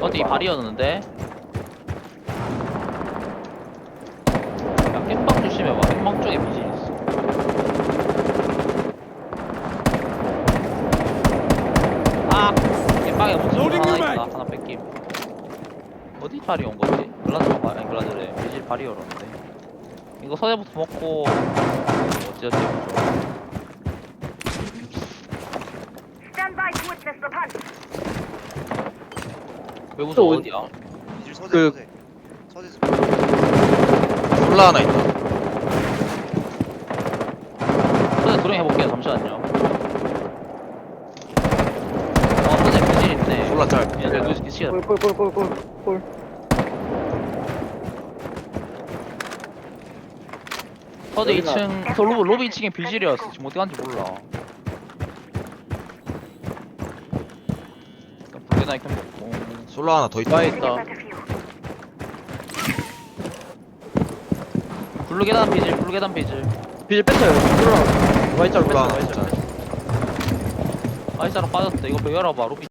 어디. 발이었는데? 야 깻빵 조심해봐 깻빵 쪽에 비질 있어 아! 깻빵에 무슨 하나 있다 하나 뺏김 어디 발이 온 거지? 글라드가 발 아니 글라드래 비질 발이 열었는데 이거 서대부터 먹고 어찌어찌 보죠 Stand by to witness the punch. 외부서 또 어디야? 이질 서재 그- 서재 서재 좀 솔라 하나 있다. 서대 드롱 해볼게요. 잠시만요. 어 서대 비질 있네. 솔라 짤. 얘들 그 미치겠다. 꿀꿀꿀꿀꿀. 서대 여기가- 2층 저 로비, 로비 2층에 빌질이었어. 지금 어디 간지 몰라 나 이렇게 먹고 솔라 하나 더 있다. Take 있다 view. 블루 계단 비질 블루 계단 비질 비질 뺐어요. 솔라. Y자로 솔라 뺐어요. 하나 Y자. 짤. 아이사로 빠졌다 이거 뭐 열어봐 로비